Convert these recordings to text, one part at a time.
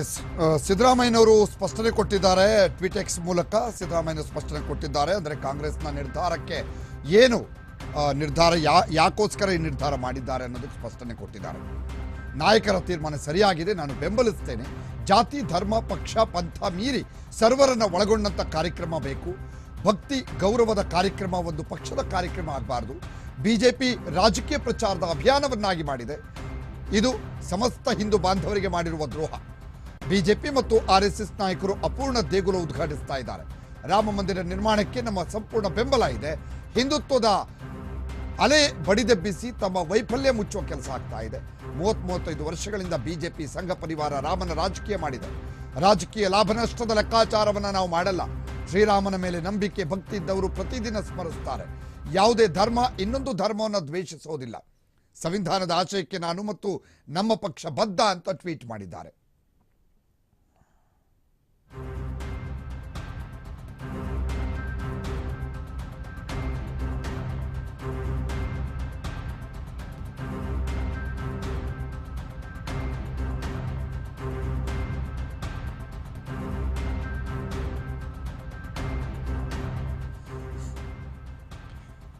S ಸಿದ್ದರಾಮಯ್ಯನವರು ಸ್ಪಷ್ಟನೆ ಕೊಟ್ಟಿದ್ದಾರೆ. ಟ್ವಿಟೆಕ್ಸ್ ಮೂಲಕ ಸಿದ್ದರಾಮಯ್ಯ ಸ್ಪಷ್ಟನೆ ಕೊಟ್ಟಿದ್ದಾರೆ. ಅಂದರೆ ಕಾಂಗ್ರೆಸ್ನ ನಿರ್ಧಾರಕ್ಕೆ ಏನು ನಿರ್ಧಾರ ಯಾ, ಯಾಕೋಸ್ಕರ ಈ ನಿರ್ಧಾರ ಮಾಡಿದ್ದಾರೆ ಅನ್ನೋದಕ್ಕೆ ಸ್ಪಷ್ಟನೆ ಕೊಟ್ಟಿದ್ದಾರೆ. ನಾಯಕರ ತೀರ್ಮಾನ ಸರಿಯಾಗಿದೆ. ನಾನು ಬೆಂಬಲಿಸ್ತೇನೆ. ಜಾತಿ, ಧರ್ಮ, ಪಕ್ಷ, ಪಂಥ ಮೀರಿ ಸರ್ವರನ್ನು ಒಳಗೊಂಡಂಥ ಕಾರ್ಯಕ್ರಮ ಬೇಕು. ಭಕ್ತಿ, ಗೌರವದ ಕಾರ್ಯಕ್ರಮ ಒಂದು ಪಕ್ಷದ ಕಾರ್ಯಕ್ರಮ ಆಗಬಾರ್ದು. ಬಿಜೆಪಿ ರಾಜಕೀಯ ಪ್ರಚಾರದ ಅಭಿಯಾನವನ್ನಾಗಿ ಮಾಡಿದೆ. ಇದು ಸಮಸ್ತ ಹಿಂದೂ ಬಾಂಧವರಿಗೆ ಮಾಡಿರುವ ದ್ರೋಹ. ಬಿಜೆಪಿ ಮತ್ತು ಆರ್ ಎಸ್ ಎಸ್ ನಾಯಕರು ಅಪೂರ್ಣ ದೇಗುಲ ಉದ್ಘಾಟಿಸ್ತಾ ಇದ್ದಾರೆ. ರಾಮ ಮಂದಿರ ನಿರ್ಮಾಣಕ್ಕೆ ನಮ್ಮ ಸಂಪೂರ್ಣ ಬೆಂಬಲ ಇದೆ. ಹಿಂದುತ್ವದ ಅಲೆ ಬಡಿದೆಬ್ಬಿಸಿ ತಮ್ಮ ವೈಫಲ್ಯ ಮುಚ್ಚುವ ಕೆಲಸ ಆಗ್ತಾ ಇದೆ. ಮೂವತ್ತ್ ಮೂವತ್ತೈದು ವರ್ಷಗಳಿಂದ ಬಿಜೆಪಿ ಸಂಘ ಪರಿವಾರ ರಾಮನ ರಾಜಕೀಯ ಮಾಡಿದೆ. ರಾಜಕೀಯ ಲಾಭ ನಷ್ಟದ ಲೆಕ್ಕಾಚಾರವನ್ನು ನಾವು ಮಾಡಲ್ಲ. ಶ್ರೀರಾಮನ ಮೇಲೆ ನಂಬಿಕೆ, ಭಕ್ತಿ ಇದ್ದವರು ಪ್ರತಿದಿನ ಸ್ಮರಿಸ್ತಾರೆ. ಯಾವುದೇ ಧರ್ಮ ಇನ್ನೊಂದು ಧರ್ಮವನ್ನು ದ್ವೇಷಿಸೋದಿಲ್ಲ. ಸಂವಿಧಾನದ ಆಶಯಕ್ಕೆ ನಾನು ಮತ್ತು ನಮ್ಮ ಪಕ್ಷ ಬದ್ಧ ಅಂತ ಟ್ವೀಟ್ ಮಾಡಿದ್ದಾರೆ.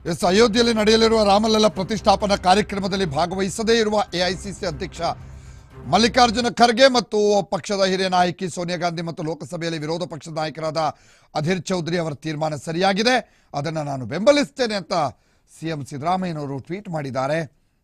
ಎಸ್, ಅಯೋಧ್ಯೆಯಲ್ಲಿ ನಡೆಯಲಿರುವ ರಾಮಲಲ್ಲ ಪ್ರತಿಷ್ಠಾಪನಾ ಕಾರ್ಯಕ್ರಮದಲ್ಲಿ ಭಾಗವಹಿಸದೇ ಇರುವ ಎಐಸಿಸಿ ಅಧ್ಯಕ್ಷ ಮಲ್ಲಿಕಾರ್ಜುನ ಖರ್ಗೆ ಮತ್ತು ಪಕ್ಷದ ಹಿರಿಯ ನಾಯಕಿ ಸೋನಿಯಾ ಗಾಂಧಿ ಮತ್ತು ಲೋಕಸಭೆಯಲ್ಲಿ ವಿರೋಧ ಪಕ್ಷದ ನಾಯಕರಾದ ಅಧೀರ್ ಚೌಧರಿ ಅವರ ತೀರ್ಮಾನ ಸರಿಯಾಗಿದೆ. ಅದನ್ನು ನಾನು ಬೆಂಬಲಿಸ್ತೇನೆ ಅಂತ ಸಿಎಂ ಸಿದ್ದರಾಮಯ್ಯನವರು ಟ್ವೀಟ್ ಮಾಡಿದ್ದಾರೆ.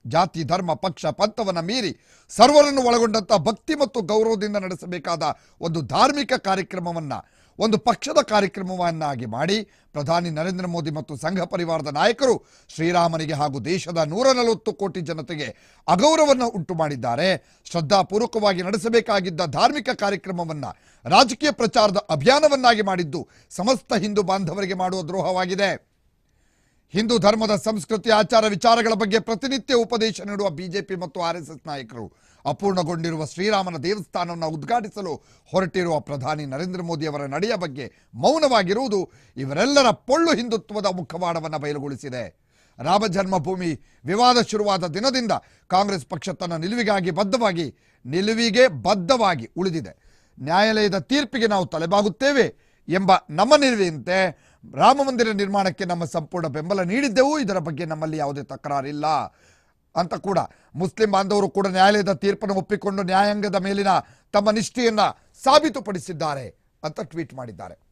ಜಾತಿ, ಧರ್ಮ, ಪಕ್ಷ, ಪಂಥವನ್ನು ಮೀರಿ ಸರ್ವರನ್ನು ಒಳಗೊಂಡಂತ ಭಕ್ತಿ ಮತ್ತು ಗೌರವದಿಂದ ನಡೆಸಬೇಕಾದ ಒಂದು ಧಾರ್ಮಿಕ ಕಾರ್ಯಕ್ರಮವನ್ನ ಒಂದು ಪಕ್ಷದ ಕಾರ್ಯಕ್ರಮವನ್ನಾಗಿ ಮಾಡಿ ಪ್ರಧಾನಿ ನರೇಂದ್ರ ಮೋದಿ ಮತ್ತು ಸಂಘ ಪರಿವಾರದ ನಾಯಕರು ಶ್ರೀರಾಮನಿಗೆ ಹಾಗೂ ದೇಶದ ನೂರ ನಲವತ್ತು ಕೋಟಿ ಜನತೆಗೆ ಅಗೌರವವನ್ನು ಉಂಟು ಮಾಡಿದ್ದಾರೆ. ಶ್ರದ್ಧಾಪೂರ್ವಕವಾಗಿ ನಡೆಸಬೇಕಾಗಿದ್ದ ಧಾರ್ಮಿಕ ಕಾರ್ಯಕ್ರಮವನ್ನು ರಾಜಕೀಯ ಪ್ರಚಾರದ ಅಭಿಯಾನವನ್ನಾಗಿ ಮಾಡಿದ್ದು ಸಮಸ್ತ ಹಿಂದೂ ಬಾಂಧವರಿಗೆ ಮಾಡುವ ದ್ರೋಹವಾಗಿದೆ. ಹಿಂದೂ ಧರ್ಮದ ಸಂಸ್ಕೃತಿ, ಆಚಾರ ವಿಚಾರಗಳ ಬಗ್ಗೆ ಪ್ರತಿನಿತ್ಯ ಉಪದೇಶ ನೀಡುವ ಬಿಜೆಪಿ ಮತ್ತು ಆರ್ಎಸ್ಎಸ್ ಎಸ್ ಎಸ್ ನಾಯಕರು ಅಪೂರ್ಣಗೊಂಡಿರುವ ಶ್ರೀರಾಮನ ದೇವಸ್ಥಾನವನ್ನು ಉದ್ಘಾಟಿಸಲು ಹೊರಟಿರುವ ಪ್ರಧಾನಿ ನರೇಂದ್ರ ಮೋದಿ ಅವರ ನಡೆಯ ಬಗ್ಗೆ ಮೌನವಾಗಿರುವುದು ಇವರೆಲ್ಲರ ಪೊಳ್ಳು ಹಿಂದುತ್ವದ ಮುಖವಾಡವನ್ನು ಬಯಲುಗೊಳಿಸಿದೆ. ರಾಮ ಜನ್ಮಭೂಮಿ ವಿವಾದ ಶುರುವಾದ ದಿನದಿಂದ ಕಾಂಗ್ರೆಸ್ ಪಕ್ಷ ತನ್ನ ನಿಲುವಿಗಾಗಿ ಬದ್ಧವಾಗಿ, ನಿಲುವಿಗೆ ಬದ್ಧವಾಗಿ ಉಳಿದಿದೆ. ನ್ಯಾಯಾಲಯದ ತೀರ್ಪಿಗೆ ನಾವು ತಲೆಬಾಗುತ್ತೇವೆ ಎಂಬ ನಮ್ಮ ನಿಲುವಿನಂತೆ ರಾಮ ಮಂದಿರ ನಿರ್ಮಾಣಕ್ಕೆ ನಮ್ಮ ಸಂಪೂರ್ಣ ಬೆಂಬಲ ನೀಡಿದ್ದೆವು. ಇದರ ಬಗ್ಗೆ ನಮ್ಮಲ್ಲಿ ಯಾವುದೇ ತಕರಾರಿಲ್ಲ. ಅಂತ ಕೂಡ ಮುಸ್ಲಿಂ ಬಾಂಧವರು ಕೂಡ ನ್ಯಾಯಾಲಯದ ತೀರ್ಪನ್ನು ಒಪ್ಪಿಕೊಂಡು ನ್ಯಾಯಾಂಗದ ಮೇಲಿನ ತಮ್ಮ ನಿಷ್ಠೆಯನ್ನ ಸಾಬೀತುಪಡಿಸಿದ್ದಾರೆ ಅಂತ ಟ್ವೀಟ್ ಮಾಡಿದ್ದಾರೆ.